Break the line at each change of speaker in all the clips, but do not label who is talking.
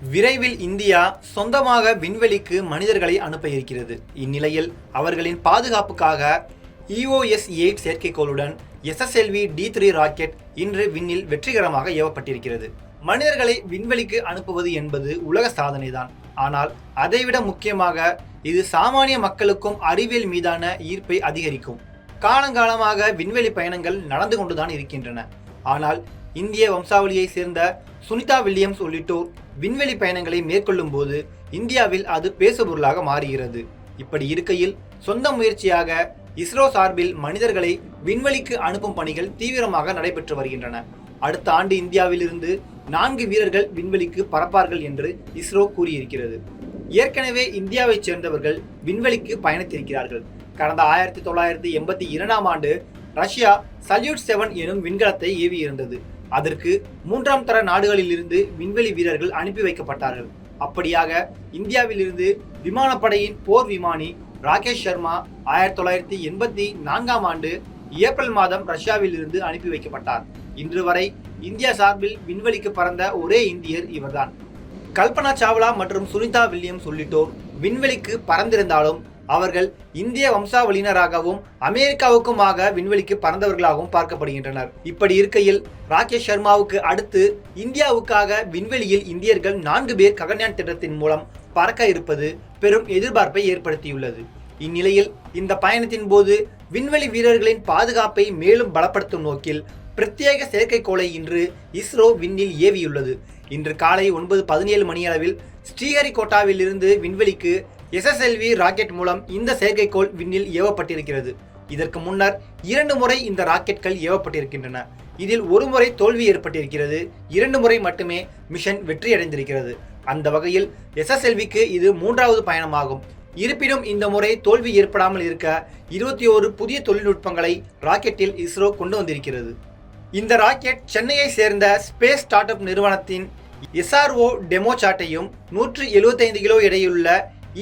விரைவில் இந்தியா சொந்தமாக விண்வெளிக்கு மனிதர்களை அனுப்ப இருக்கிறது. இந்நிலையில் அவர்களின் பாதுகாப்புக்காக இஓஎஸ் எயிட் செயற்கைக்கோளுடன் எஸ்எஸ்எல்வி டி த்ரீ ராக்கெட் இன்று விண்ணில் வெற்றிகரமாக ஏவப்பட்டிருக்கிறது. மனிதர்களை விண்வெளிக்கு அனுப்புவது என்பது உலக சாதனைதான். ஆனால் அதைவிட முக்கியமாக இது சாமானிய மக்களுக்கும் அறிவியல் மீதான ஈர்ப்பை அதிகரிக்கும். காலங்காலமாக விண்வெளி பயணங்கள் நடந்து கொண்டுதான் இருக்கின்றன. ஆனால் இந்திய வம்சாவளியை சேர்ந்த சுனிதா வில்லியம்ஸ் உள்ளிட்டோர் விண்வெளி பயணங்களை மேற்கொள்ளும் போது இந்தியாவில் அது பேசுபொருளாக மாறுகிறது. இப்படி இருக்கையில் சொந்த முயற்சியாக இஸ்ரோ சார்பில் மனிதர்களை விண்வெளிக்கு அனுப்பும் பணிகள் தீவிரமாக நடைபெற்று வருகின்றன. அடுத்த ஆண்டு இந்தியாவிலிருந்து நான்கு வீரர்கள் விண்வெளிக்கு பறப்பார்கள் என்று இஸ்ரோ கூறியிருக்கிறது. ஏற்கனவே இந்தியாவைச் சேர்ந்தவர்கள் விண்வெளிக்கு பயணித்திருக்கிறார்கள். கடந்த ஆயிரத்தி தொள்ளாயிரத்தி எண்பத்தி இரண்டாம் ஆண்டு ரஷ்யா சல்யூட் செவன் எனும் விண்கலத்தை ஏவியிருந்தது. அதற்கு மூன்றாம் தர நாடுகளிலிருந்து விண்வெளி வீரர்கள் அனுப்பி வைக்கப்பட்டார்கள். அப்படியாக இந்தியாவிலிருந்து விமானப்படையின் போர் விமானி ராகேஷ் சர்மா ஆயிரத்தி தொள்ளாயிரத்தி எண்பத்தி நான்காம் ஆண்டு ஏப்ரல் மாதம் ரஷ்யாவிலிருந்து அனுப்பி வைக்கப்பட்டார். இன்று வரை இந்தியா சார்பில் விண்வெளிக்கு பறந்த ஒரே இந்தியர் இவர்தான். கல்பனா சாவ்லா மற்றும் சுனிதா வில்லியம்ஸ் உள்ளிட்டோர் விண்வெளிக்கு பறந்திருந்தாலும் அவர்கள் இந்திய வம்சாவளியினராகவும் அமெரிக்காவுக்குமாக விண்வெளிக்கு பறந்தவர்களாகவும் பார்க்கப்படுகின்றனர். இப்படி இருக்கையில் ராகேஷ் சர்மாவுக்கு அடுத்து இந்தியாவுக்காக விண்வெளியில் இந்தியர்கள் நான்கு பேர் ககன்யான் திட்டத்தின் மூலம் பறக்க இருப்பது பெரும் எதிர்பார்ப்பை ஏற்படுத்தியுள்ளது. இந்நிலையில் இந்த பயணத்தின் போது விண்வெளி வீரர்களின் பாதுகாப்பை மேலும் பலப்படுத்தும் நோக்கில் பிரத்யேக செயற்கைக்கோளை இன்று இஸ்ரோ விண்ணில் ஏவியுள்ளது. இன்று காலை ஒன்பது பதினேழு மணியளவில் ஸ்ரீஹரிகோட்டாவில் இருந்து விண்வெளிக்கு எஸ்எஸ்எல்வி ராக்கெட் மூலம் இந்த செயற்கைக்கோள் விண்ணில் ஏவப்பட்டிருக்கிறது. இதற்கு முன்னர் இரண்டு முறை இந்த ராக்கெட்கள் ஏவப்பட்டிருக்கின்றன. இதில் ஒரு முறை தோல்வி ஏற்பட்டிருக்கிறது இரண்டு முறை மட்டுமே மிஷன் வெற்றியடைந்திருக்கிறது. அந்த வகையில் எஸ்எஸ்எல்விக்கு இது மூன்றாவது பயணமாகும். இருப்பினும் இந்த முறை தோல்வி ஏற்படாமல் இருக்க இருபத்தி ஓரு புதிய தொழில்நுட்பங்களை ராக்கெட்டில் இஸ்ரோ கொண்டு வந்திருக்கிறது. இந்த ராக்கெட் சென்னையை சேர்ந்த ஸ்பேஸ் ஸ்டார்ட் அப் நிறுவனத்தின் எஸ்ஆர்ஓ டெமோ சாட்டையும் நூற்று எழுபத்தைந்து கிலோ எடையுள்ள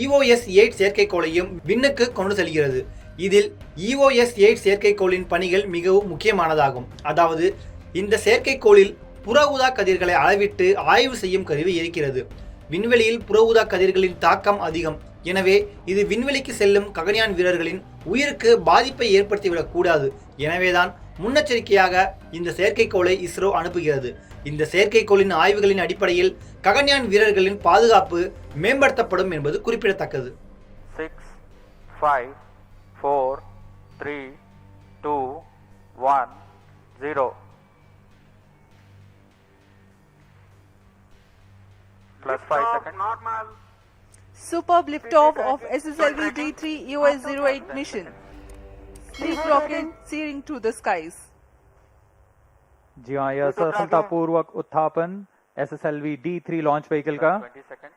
இஓஎஸ் எயிட் செயற்கைக்கோளையும் விண்ணுக்கு கொண்டு செல்கிறது. இதில் இஓஎஸ் எயிட் செயற்கைக்கோளின் பணிகள் மிகவும் முக்கியமானதாகும். அதாவது இந்த செயற்கைக்கோளில் புற ஊதா கதிர்களை அளவிட்டு ஆய்வு செய்யும் கருவி இருக்கிறது. விண்வெளியில் புற ஊதா கதிர்களின் தாக்கம் அதிகம். எனவே இது விண்வெளிக்கு செல்லும் ககனியான் வீரர்களின் உயிருக்கு பாதிப்பை ஏற்படுத்திவிடக் கூடாது. எனவேதான் முன்னெச்சரிக்கையாக இந்த செயற்கைக்கோளை இஸ்ரோ அனுப்புகிறது. இந்த செயற்கைக்கோளின் ஆய்வுகளின் அடிப்படையில் ககன்யான் வீரர்களின் பாதுகாப்பு மேம்படுத்தப்படும் என்பது குறிப்பிடத்தக்கது
six, five, four, three, two, one, zero. Plus five seconds.
Normal.
Superb liftoff of SSLV D3 US-08 mission. Sleek rocket searing through the skies.
जी हाँ यह सफलतापूर्वक उत्थापन S S L V D three launch vehicle का
Twenty seconds.